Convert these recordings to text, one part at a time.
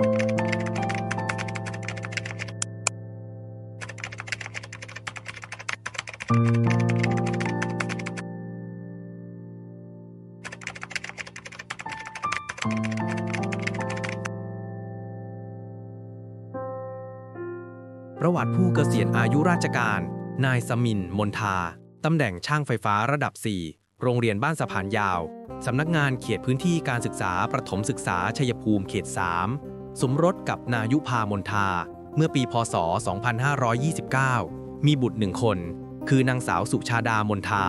ประวัติผู้เกษียณอายุราชการ นายสมิน มนทา ตำแหน่งช่างไฟฟ้าระดับ 4 โรงเรียนบ้านสะพานยาว สำนักงานเขตพื้นที่การศึกษาประถมศึกษาชัยภูมิเขต 3 สมรสกับนายุพามนทา เมื่อปีพศ 2529 มีบุตรหนึ่งคน คือนางสาวสุชาดามนทา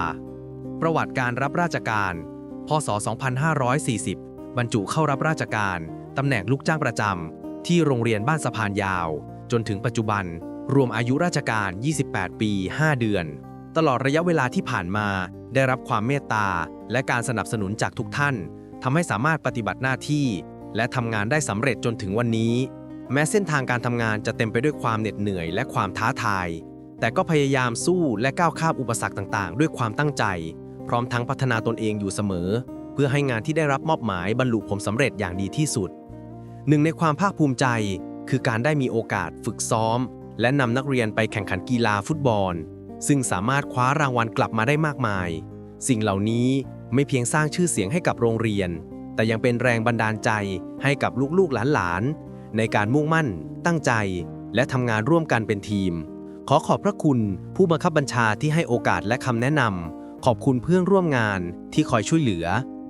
ประวัติการรับราชการ พศ 2540 บรรจุเข้ารับราชการ ตำแหน่งลูกจ้างประจำ ที่โรงเรียนบ้านสะพานยาว จนถึงปัจจุบัน รวมอายุราชการ 28 ปี 5 เดือน ตลอดระยะเวลาที่ผ่านมา ได้รับความเมตตา และการสนับสนุนจากทุกท่านทำให้สามารถปฏิบัติหน้าที่ และทำงานได้สำเร็จจนถึงวันนี้ แม้เส้นทางการทำงานจะเต็มไปด้วยความเหน็ดเหนื่อยและความท้าทาย แต่ก็พยายามสู้และก้าวข้ามอุปสรรคต่างๆ ด้วยความตั้งใจ พร้อมทั้งพัฒนาตนเองอยู่เสมอ เพื่อให้งานที่ได้รับมอบหมายบรรลุผลสำเร็จอย่างดีที่สุด หนึ่งในความภาคภูมิใจ คือการได้มีโอกาสฝึกซ้อม และนำนักเรียนไปแข่งขันกีฬาฟุตบอล ซึ่งสามารถคว้ารางวัลกลับมาได้มากมาย สิ่งเหล่านี้ไม่เพียงสร้างชื่อเสียงให้กับโรงเรียน แต่ยังเป็นแรงบันดาลใจให้กับลูกๆหลานๆ ในการมุ่งมั่น ตั้งใจ และทำงานร่วมกันเป็นทีม ขอขอบพระคุณผู้บังคับบัญชาที่ให้โอกาสและคำแนะนำขอบคุณเพื่อนร่วมงานที่คอยช่วยเหลือ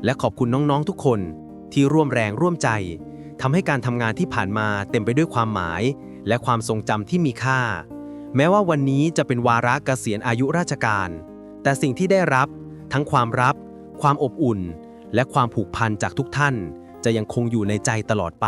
และขอบคุณน้องๆทุกคน ที่ร่วมแรงร่วมใจทำให้การทำงานที่ผ่านมาเต็มไปด้วยความหมาย และความทรงจำที่มีค่า แม้ว่าวันนี้จะเป็นวาระเกษียณอายุราชการ แต่สิ่งที่ได้รับ ทั้งความรับ ความอบอุ่น และความผูกพันจากทุกท่าน จะยังคงอยู่ในใจตลอดไป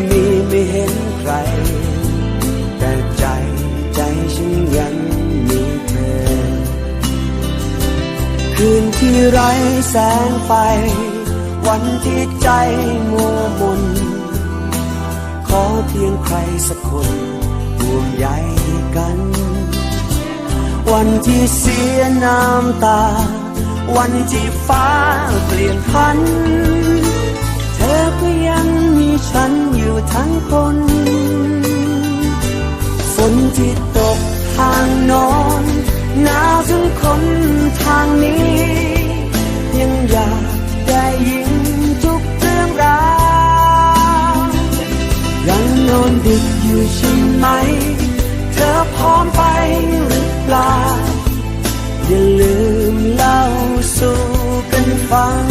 ม่ ไรแสงไฟ วันที่ใจมัวมน ขอเพียงใครสักคนห่วงใยกัน วันที่เสียน้ำตา วันที่ฟ้าเปลี่ยนพัน เธอก็ยังมีฉันอยู่ทั้งคนฝนที่ตกทางนอนหนาวถึงคนทางนี้ อยากได้ยินทุกเรื่องราวยังนอนดึกอยู่ใช่ไหม เธอพร้อมไปหรือเปล่า อย่าลืมเล่าสู่กันฟัง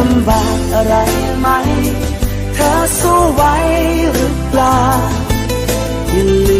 ลำบากอะไรไหม เธอสู้ไหวหรือเปล่าอย่าลืม